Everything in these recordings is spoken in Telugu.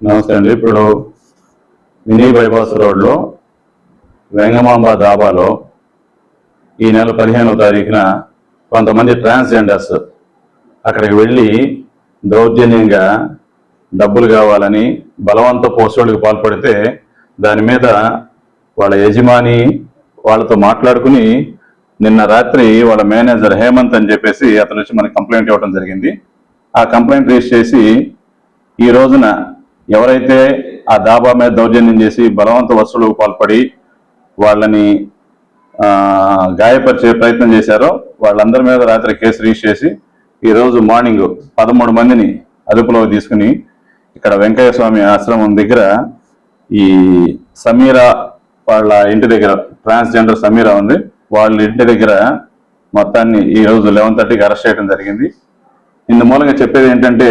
నమస్తే అండి. ఇప్పుడు మినీ బైపాస్ రోడ్లో వెంగమాంబ దాబాలో ఈ నెల పదిహేనవ తారీఖున కొంతమంది ట్రాన్స్జెండర్స్ అక్కడికి వెళ్ళి దౌర్జన్యంగా డబ్బులు కావాలని బలవంత పోస్టులకు పాల్పడితే దాని మీద వాళ్ళ యజమాని వాళ్ళతో మాట్లాడుకుని నిన్న రాత్రి వాళ్ళ మేనేజర్ హేమంత్ అని చెప్పేసి అతను వచ్చి మనకి కంప్లైంట్ ఇవ్వడం జరిగింది. ఆ కంప్లైంట్ రేజ్ చేసి ఈ రోజున ఎవరైతే ఆ దాబా మీద దౌర్జన్యం చేసి బలవంత వసూలుకు పాల్పడి వాళ్ళని గాయపరిచే ప్రయత్నం చేశారో వాళ్ళందరి మీద రాత్రి కేసు రిజిస్టర్ చేసి ఈరోజు మార్నింగ్ పదమూడు మందిని అదుపులో తీసుకుని ఇక్కడ వెంకయ్య స్వామి ఆశ్రమం దగ్గర ఈ సమీరా వాళ్ళ ఇంటి దగ్గర ట్రాన్స్జెండర్ సమీరా ఉంది. వాళ్ళ ఇంటి దగ్గర మొత్తాన్ని ఈ రోజు లెవెన్ థర్టీకి అరెస్ట్ చేయడం జరిగింది. ఇందు మూలంగా చెప్పేది ఏంటంటే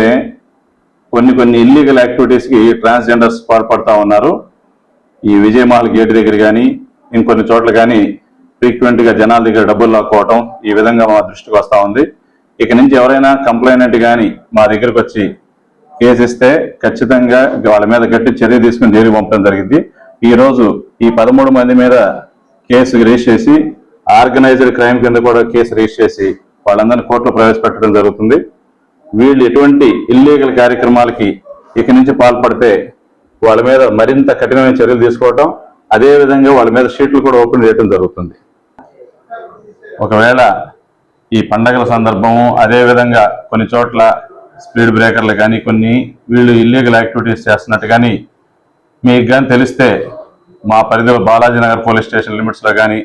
కొన్ని కొన్ని ఇల్లీగల్ యాక్టివిటీస్కి ట్రాన్స్జెండర్స్ పాల్పడతా ఉన్నారు. ఈ విజయమహల్ గేట్ దగ్గర కానీ ఇంకొన్ని చోట్ల కానీ ఫ్రీక్వెంట్గా జనాల దగ్గర డబ్బులు లాక్కోవటం ఈ విధంగా మా దృష్టికి వస్తూ ఉంది. ఇక నుంచి ఎవరైనా కంప్లైనెంట్ కానీ మా దగ్గరకు వచ్చి కేసు ఇస్తే ఖచ్చితంగా వాళ్ళ మీద గట్టి చర్య తీసుకుని జైలు పంపడం జరిగింది. ఈరోజు ఈ పదమూడు మంది మీద కేసు రిజిస్టర్ చేసి ఆర్గనైజ్డ్ క్రైమ్ కింద కూడా కేసు రిజిస్టర్ చేసి వాళ్ళందరినీ కోర్టులో ప్రవేశపెట్టడం జరుగుతుంది. వీళ్ళు ఎటువంటి ఇల్లీగల్ కార్యక్రమాలకి ఇక నుంచి పాల్పడితే వాళ్ళ మీద మరింత కఠినమైన చర్యలు తీసుకోవటం అదే విధంగా వాళ్ళ మీద షీట్లు కూడా ఓపెన్ చేయడం జరుగుతుంది. ఒకవేళ ఈ పండగల సందర్భము అదేవిధంగా కొన్ని చోట్ల స్పీడ్ బ్రేకర్లు కానీ కొన్ని వీళ్ళు ఇల్లీగల్ యాక్టివిటీస్ చేస్తున్నట్టు కానీ మీకు కానీ తెలిస్తే మా పరిధిలో బాలాజీ నగర్ పోలీస్ స్టేషన్ లిమిట్స్లో కానీ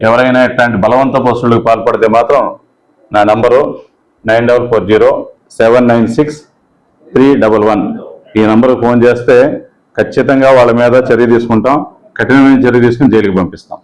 ఎవరైనా ఇట్లాంటి బలవంత పోస్టులకు పాల్పడితే మాత్రం నా number nine double four zero seven nine six three double one. ఈ నంబర్కి ఫోన్ చేస్తే ఖచ్చితంగా వాళ్ళ మీద చర్య తీసుకుంటాం. కఠినమైన చర్య తీసుకుని జైలుకి పంపిస్తాం.